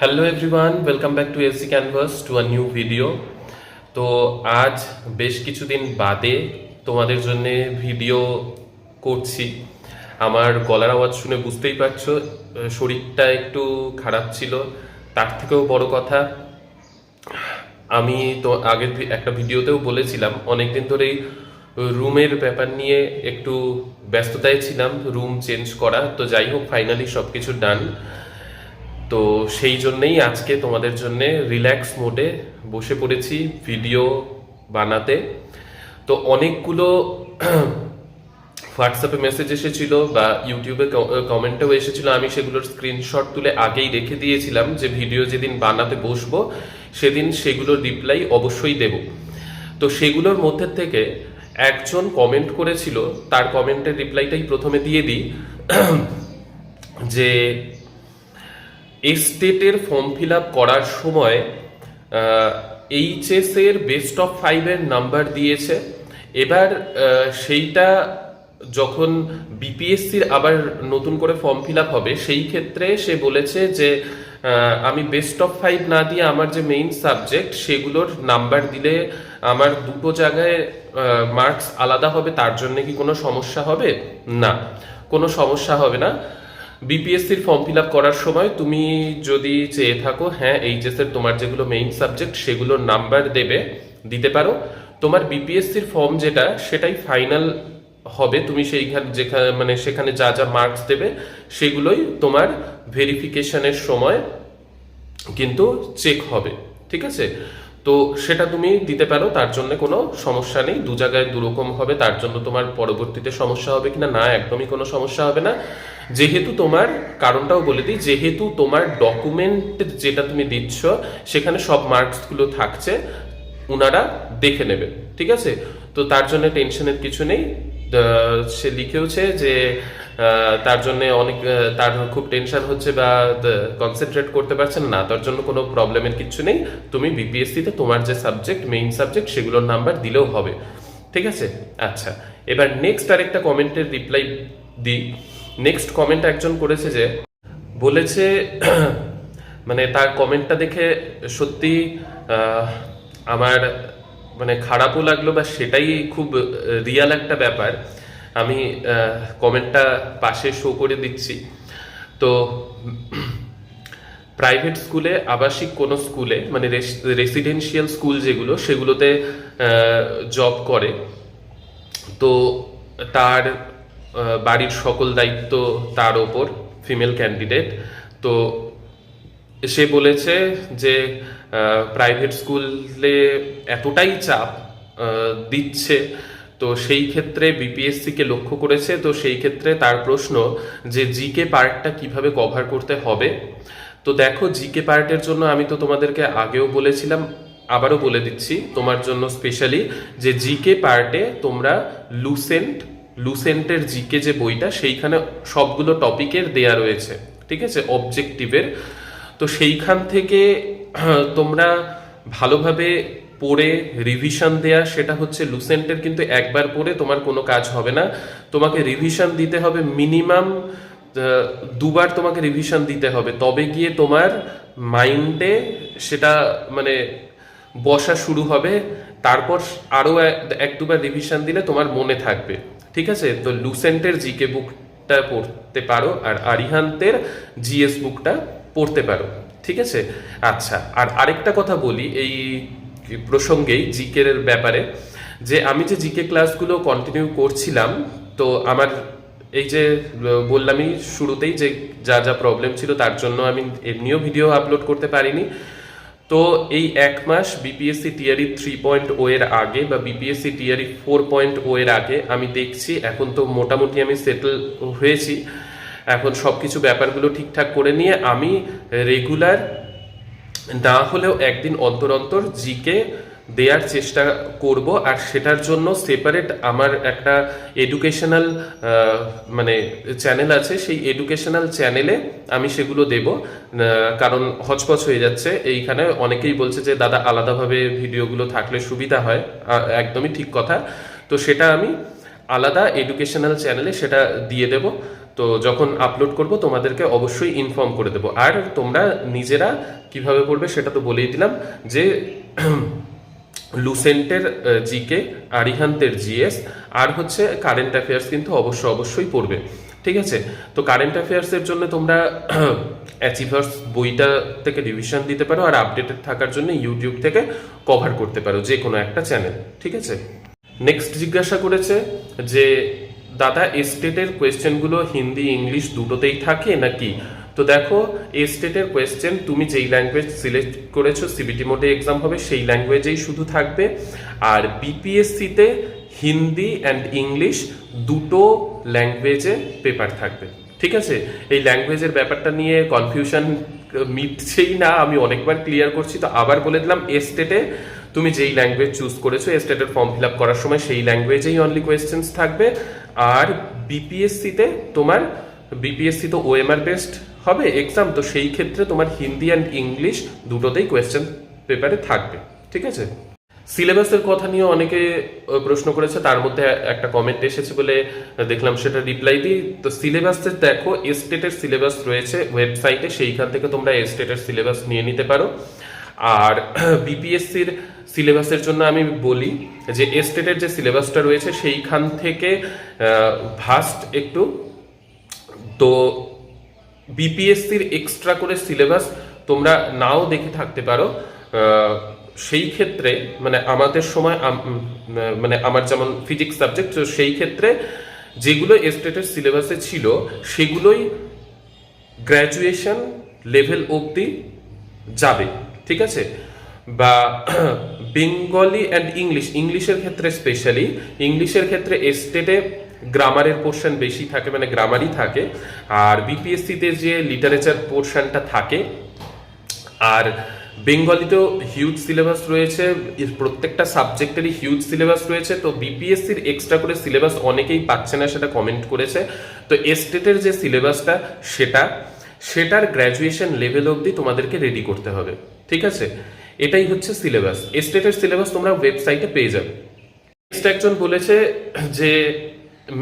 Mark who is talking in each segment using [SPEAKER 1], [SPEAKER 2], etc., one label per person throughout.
[SPEAKER 1] Hello everyone welcome back to AC canvas to a new video তো আজ বেশ কিছুদিন বাদে তোমাদের জন্য ভিডিও করছি। আমার গলার আওয়াজ শুনে বুঝতেই পারছ, শরীরটা একটু খারাপ ছিল, তার থেকেও বড় কথা, আমি তো আগের একটা ভিডিওতেও বলেছিলাম, অনেকদিন ধরেই রুমের ব্যাপার নিয়ে একটু ব্যস্ততায় ছিলাম, রুম চেঞ্জ করা, তো যাই হোক ফাইনালি সব কিছু ডান তো সেই জন্যেই আজকে তোমাদের জন্য রিল্যাক্স মোডে বসে পড়েছি ভিডিও বানাতে। তো অনেকগুলো হোয়াটসঅ্যাপে মেসেজ এসেছিল বা ইউটিউবে কমেন্টেও এসেছিল। আমি সেগুলোর স্ক্রিনশট তুলে আগেই রেখে দিয়েছিলাম যে ভিডিও যেদিন বানাতে বসবো, সেদিন সেগুলোর রিপ্লাই অবশ্যই দেব। তো সেগুলোর মধ্যে থেকে একজন কমেন্ট করেছিল, তার কমেন্টের রিপ্লাইটাই প্রথমে দিয়ে দিই। যে এস্টেটের ফর্ম ফিল আপ করার সময় এইচএস এর বেস্ট অফ ফাইভের নাম্বার দিয়েছে। এবার সেইটা যখন বিপিএসসির আবার নতুন করে ফর্ম ফিল আপ হবে, সেই ক্ষেত্রে সে বলেছে যে আমি বেস্ট অফ ফাইভ না দিয়ে আমার যে মেইন সাবজেক্ট সেগুলোর নাম্বার দিলে আমার দুটো জায়গায় মার্কস আলাদা হবে, তার জন্য কি কোনো সমস্যা হবে? না, কোনো সমস্যা হবে না। বিপিএসসির ফর্ম ফিল আপ করার সময় তুমি যদি চেয়ে থাকো হ্যাঁ এইচএস এর তোমার যেগুলো মেইন সাবজেক্ট সেগুলোর নাম্বার দেবে, দিতে পারো। তোমার বিপিএসসির ফর্ম যেটা, সেটাই ফাইনাল হবে। তুমি সেইখানে, যেখানে মানে সেখানে যা যা মার্কস দেবে, সেগুলোই তোমার ভেরিফিকেশনের সময় কিন্তু চেক হবে। ঠিক আছে? তো সেটা তুমি দিতে পারো, তার জন্য কোনো সমস্যা নেই। দু জায়গায় দুরকম হবে, তার জন্য তোমার পরবর্তীতে সমস্যা হবে কিনা, না, একদমই কোনো সমস্যা হবে না। যেহেতু তোমার, কারণটাও বলে দিই, যেহেতু তোমার ডকুমেন্ট যেটা তুমি দিচ্ছ, সেখানে সব মার্কসগুলো থাকছে, উনারা দেখে নেবে, ঠিক আছে? তো তার জন্য টেনশনের কিছু নেই। সে লিখেওছে যে তার জন্য অনেক তার খুব টেনশন হচ্ছে বা কনসেন্ট্রেট করতে পারছেন না, তার জন্য কোনো প্রবলেমের কিছু নেই। তুমি বিপিএসসিতে তোমার যে সাবজেক্ট মেইন সাবজেক্ট সেগুলোর নাম্বার দিলেও হবে। ঠিক আছে? আচ্ছা এবার নেক্সট আরেকটা কমেন্টের রিপ্লাই দিই। নেক্সট কমেন্ট একজন করেছে যে, বলেছে মানে তার কমেন্টটা দেখে সত্যি আমার মানে খারাপও লাগল বা সেটাই খুব রিয়াল একটা ব্যাপার। আমি কমেন্টটা পাশে শো করে দিচ্ছি। তো প্রাইভেট স্কুলে আবাসিক কোনো স্কুলে মানে রেসিডেন্সিয়াল স্কুল যেগুলো, সেগুলোতে জব করে। তো, তার বাড়ির সকল দায়িত্ব তার ওপর ফিমেল ক্যান্ডিডেট তো, সে বলেছে যে প্রাইভেট স্কুলে এতটাই চাপ দিচ্ছে তো সেই ক্ষেত্রে বিপিএসসি কে লক্ষ্য করেছে, তো সেই ক্ষেত্রে তার প্রশ্ন যে জিকে পার্টটা কীভাবে কভার করতে হবে। তো দেখো জিকে পার্টের জন্য আমি তো তোমাদেরকে আগেও বলেছিলাম, আবারও বলে দিচ্ছি তোমার জন্য স্পেশালি যে জিকে পার্টে তোমরা লুসেন্ট লুসেন্টের জিকে যে বইটা, সেইখানে সবগুলো টপিকের দেয়া রয়েছে, ঠিক আছে? অবজেক্টিভের তো সেইখান থেকে তোমরা ভালোভাবে পড়ে রিভিশন দেয়া, সেটা হচ্ছে লুসেন্টের কিন্তু একবার পড়ে তোমার কোনো কাজ হবে না। তোমাকে রিভিশন দিতে হবে মিনিমাম দুবার তোমাকে রিভিশন দিতে হবে। তবে গিয়ে তোমার মাইন্ডে সেটা মানে বসা শুরু হবে। তারপর আরও এক দুবার রিভিশন দিলে তোমার মনে থাকবে। ঠিক আছে? তো লুসেন্টের জিকে বুকটা পড়তে পারো আর আরিহান্তের জিএস বুকটা পড়তে পারো। ঠিক আছে? আচ্ছা আর আরেকটা কথা বলি, এই প্রসঙ্গেই জিকের ব্যাপারে, যে আমি যে জিকে ক্লাসগুলো কন্টিনিউ করছিলাম, তো আমার এই যে বললামই শুরুতেই যে যা যা প্রবলেম ছিল তার জন্য আমি এমনিও ভিডিও আপলোড করতে পারিনি। তো এই এক মাস BPSC TRE three point O এর আগে বা BPSC TRE four point O এর আগে আমি দেখছি, এখন তো মোটামুটি আমি সেটেল হয়েছি। এখন সব কিছু ব্যাপারগুলো ঠিকঠাক করে নিয়ে আমি রেগুলার না হলেও একদিন অন্তর অন্তর জিকে দেওয়ার চেষ্টা করব আর সেটার জন্য সেপারেট আমার একটা এডুকেশনাল মানে চ্যানেল আছে, সেই এডুকেশনাল চ্যানেলে আমি সেগুলো দেব। কারণ হচপচ হয়ে যাচ্ছে। এইখানে অনেকেই বলছে যে, দাদা, আলাদাভাবে ভিডিওগুলো থাকলে সুবিধা হয়। একদমই ঠিক কথা। তো সেটা আমি আলাদা এডুকেশনাল চ্যানেলে সেটা দিয়ে দেব। তো যখন আপলোড করব, তোমাদেরকে অবশ্যই ইনফর্ম করে দেবো। আর তোমরা নিজেরা কীভাবে পড়বে সেটা তো বলেই দিলাম যে লুসেন্টের জিকে আরিহান্তের জিএস আর হচ্ছে কারেন্ট অ্যাফেয়ার্স কিন্তু অবশ্য অবশ্যই পড়বে। ঠিক আছে? তো কারেন্ট অ্যাফেয়ার্সের জন্য তোমরা অ্যাচিভার্স বইটা থেকে রিভিশন দিতে পারো আর আপডেটেড থাকার জন্য ইউটিউব থেকে কভার করতে পারো যে কোনো একটা চ্যানেল ঠিক আছে? নেক্সট জিজ্ঞাসা করেছে যে, দাদা এস্টেটের কোয়েশ্চেনগুলো হিন্দি, ইংলিশ দুটোতেই থাকে নাকি? তো দেখো এস্টেটের কোয়েশ্চেন তুমি যেই ল্যাঙ্গুয়েজ সিলেক্ট করেছ সিবিটি মোডে এক্সাম হবে, সেই ল্যাঙ্গুয়েজেই শুধু থাকবে। আর বিপিএসসিতে হিন্দি অ্যান্ড ইংলিশ দুটো ল্যাঙ্গুয়েজে পেপার থাকবে। ঠিক আছে? এই ল্যাঙ্গুয়েজের ব্যাপারটা নিয়ে কনফিউশন মিটছেই না, আমি অনেকবার ক্লিয়ার করছি, তো আবার বলে দিলাম এস্টেটে তুমি যেই ল্যাঙ্গুয়েজ চুজ করেছ এস্টেটের ফর্ম ফিল আপ করার সময় সেই ল্যাঙ্গুয়েজেই অনলি কোয়েশ্চেন্স থাকবে। আর বিপিএসসিতে তোমার বিপিএসসি তো ওএমআর বেসড হবে এক্সাম তো সেই ক্ষেত্রে তোমার হিন্দি অ্যান্ড ইংলিশ দুটোতেই কোয়েশ্চেন পেপারে থাকবে, ঠিক আছে? সিলেবাসের কথা নিয়ে অনেকে প্রশ্ন করেছে, তার মধ্যে একটা কমেন্ট এসেছে বলে দেখলাম, সেটা রিপ্লাই দিই। তো সিলেবাসের দেখো এস্টেটের সিলেবাস রয়েছে ওয়েবসাইটে সেইখান থেকে তোমরা এস্টেটের সিলেবাস নিয়ে নিতে পারো। আর বিপিএসসির সিলেবাসের জন্য আমি বলি যে এস্টেটের যে সিলেবাসটা রয়েছে, সেইখান থেকে ভাস্ট একটু, তো বিপিএসসির এক্সট্রা করে সিলেবাস তোমরা নাও দেখে থাকতে পারো। সেই ক্ষেত্রে মানে আমাদের সময় মানে আমার যেমন ফিজিক্স সাবজেক্ট তো সেই ক্ষেত্রে যেগুলো এস্টেটের সিলেবাসে ছিল, সেগুলোই গ্র্যাজুয়েশন লেভেল অবধি যাবে, ঠিক আছে? বা বেঙ্গলি অ্যান্ড ইংলিশ ইংলিশের ক্ষেত্রে স্পেশালি ইংলিশের ক্ষেত্রে এস্টেটে গ্রামারের পোর্শন বেশি থাকে মানে গ্রামারই থাকে। আর বিপিএসসিতে যে লিটারেচার পোর্শনটা থাকে, আর বেঙ্গলিতেও হিউজ সিলেবাস রয়েছে প্রত্যেকটা সাবজেক্টেরই হিউজ সিলেবাস রয়েছে। তো বিপিএসসির এক্সট্রা করে সিলেবাস অনেকেই পাচ্ছে না, সেটা কমেন্ট করেছে। তো এস্টেটের যে সিলেবাসটা সেটা, সেটার গ্র্যাজুয়েশন লেভেল অবধি তোমাদেরকে রেডি করতে হবে। ঠিক আছে? এটাই হচ্ছে সিলেবাস এস্টেটের সিলেবাস তোমরা ওয়েবসাইটে পেয়ে যাবে। নেক্সট একজন বলেছে যে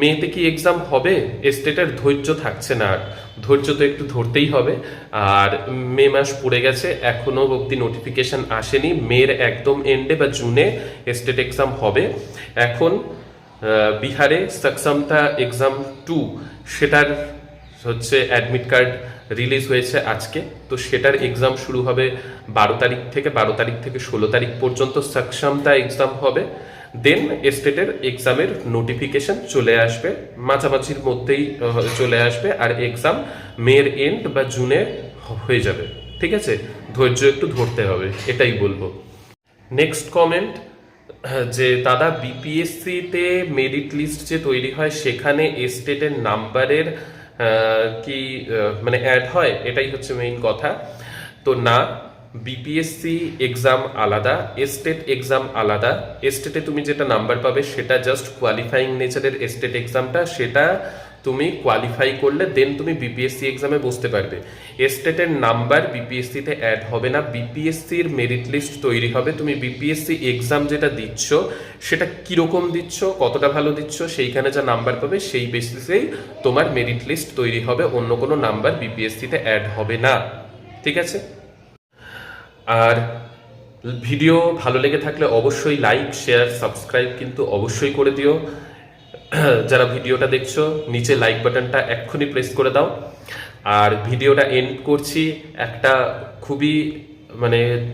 [SPEAKER 1] মেয়েতে কি এক্সাম হবে? এস্টেটের ধৈর্য থাকছে না। আর ধৈর্য তো একটু ধরতেই হবে। আর মে মাস পড়ে গেছে এখনও অবধি নোটিফিকেশন আসেনি। মেয়ের একদম এন্ডে বা জুনে স্টেট এক্সাম হবে। এখন বিহারে সাকসামতা এক্সাম টু সেটার হচ্ছে অ্যাডমিট কার্ড রিলিজ হয়েছে আজকে। তো সেটার এক্সাম শুরু হবে বারো তারিখ থেকে, বারো তারিখ থেকে ষোলো তারিখ পর্যন্ত সক্ষমতা এক্সাম হবে। দেন এস্টেটের এক্সামের নোটিফিকেশন চলে আসবে। মাঝামাঝির মধ্যেই চলে আসবে আর এক্সাম মের এন্ড বা জুনে হয়ে যাবে। ঠিক আছে? ধৈর্য একটু ধরতে হবে, এটাই বলব। নেক্সট কমেন্ট যে দাদা বিপিএসসিতে মেরিট লিস্ট যে তৈরি হয়, সেখানে এস্টেটের নাম্বারের কি মানে অ্যাড হয়, এটাই হচ্ছে মেইন কথা। তো না বিপিএসসি এক্সাম আলাদা এস্টেট এক্সাম আলাদা। এস্টেটে তুমি যেটা নাম্বার পাবে সেটা জাস্ট কোয়ালিফাইং নেচারের এস্টেট এক্সামটা সেটা তুমি কোয়ালিফাই করলে দেন তুমি বিপিএসসি এক্সামে বসতে পারবে। এস্টেটের নাম্বার বিপিএসসিতে অ্যাড হবে না। বিপিএসসির মেরিট লিস্ট তৈরি হবে। তুমি বিপিএসসি এক্সাম যেটা দিচ্ছ, সেটা কীরকম দিচ্ছ, কতটা ভালো দিচ্ছ, সেইখানে যা নাম্বার পাবে সেই বেসিসেই তোমার মেরিট লিস্ট তৈরি হবে। অন্য কোনো নাম্বার বিপিএসসিতে অ্যাড হবে না। ঠিক আছে? আর ভিডিও ভালো লেগে থাকলে অবশ্যই লাইক, শেয়ার, সাবস্ক্রাইব কিন্তু অবশ্যই করে দিও। যারা ভিডিওটা দেখছ, নিচে লাইক বাটনটা এক্ষুনি প্রেস করে দাও। আর ভিডিওটা এন্ড করছি একটা খুবই মানে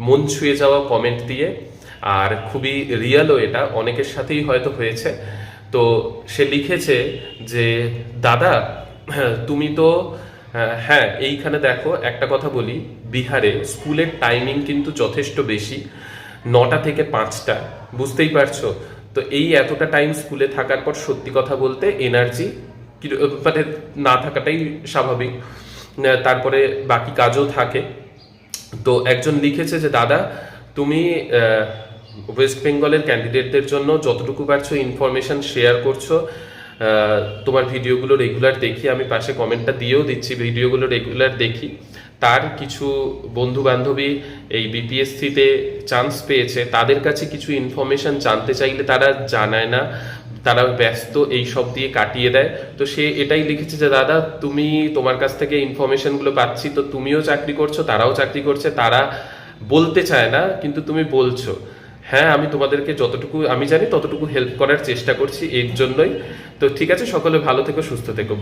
[SPEAKER 1] মন ছুঁয়ে যাওয়া কমেন্ট দিয়ে। আর খুবই রিয়েলও এটা, অনেকের সাথেই হয়তো হয়েছে। তো সে লিখেছে যে, দাদা, তুমি তো হ্যাঁ এইখানে দেখো একটা কথা বলি, বিহারে স্কুলের টাইমিং কিন্তু যথেষ্ট বেশি, নটা থেকে পাঁচটা, বুঝতেই পারছ? তো এই এতটা টাইম স্কুলে থাকার পর সত্যি কথা বলতে এনার্জি মানে না থাকাটাই স্বাভাবিক। তারপরে বাকি কাজও থাকে। তো একজন লিখেছে যে, দাদা, তুমি ওয়েস্ট বেঙ্গলের ক্যান্ডিডেটদের জন্য যতটুকু পারছ ইনফরমেশন শেয়ার করছ তোমার ভিডিওগুলো রেগুলার দেখি। আমি পাশে কমেন্টটা দিয়েও দিচ্ছি, ভিডিওগুলো রেগুলার দেখি। তার কিছু বন্ধু বান্ধবী এই বিপিএসসিতে চান্স পেয়েছে। তাদের কাছে কিছু ইনফরমেশন জানতে চাইলে তারা জানায় না। তারা ব্যস্ত এই সব দিয়ে কাটিয়ে দেয়। তো সে এটাই লিখেছে যে, দাদা, তুমি তোমার কাছ থেকে ইনফরমেশনগুলো পাচ্ছি। তো তুমিও চাকরি করছ, তারাও চাকরি করছে। তারা বলতে চায় না, কিন্তু তুমি বলছো। হ্যাঁ আমি তোমাদেরকে যতটুকু, আমি জানি ততটুকু হেল্প করার চেষ্টা করছি এর জন্যই তো ঠিক আছে, সকলে ভালো থেকো, সুস্থ থেকো.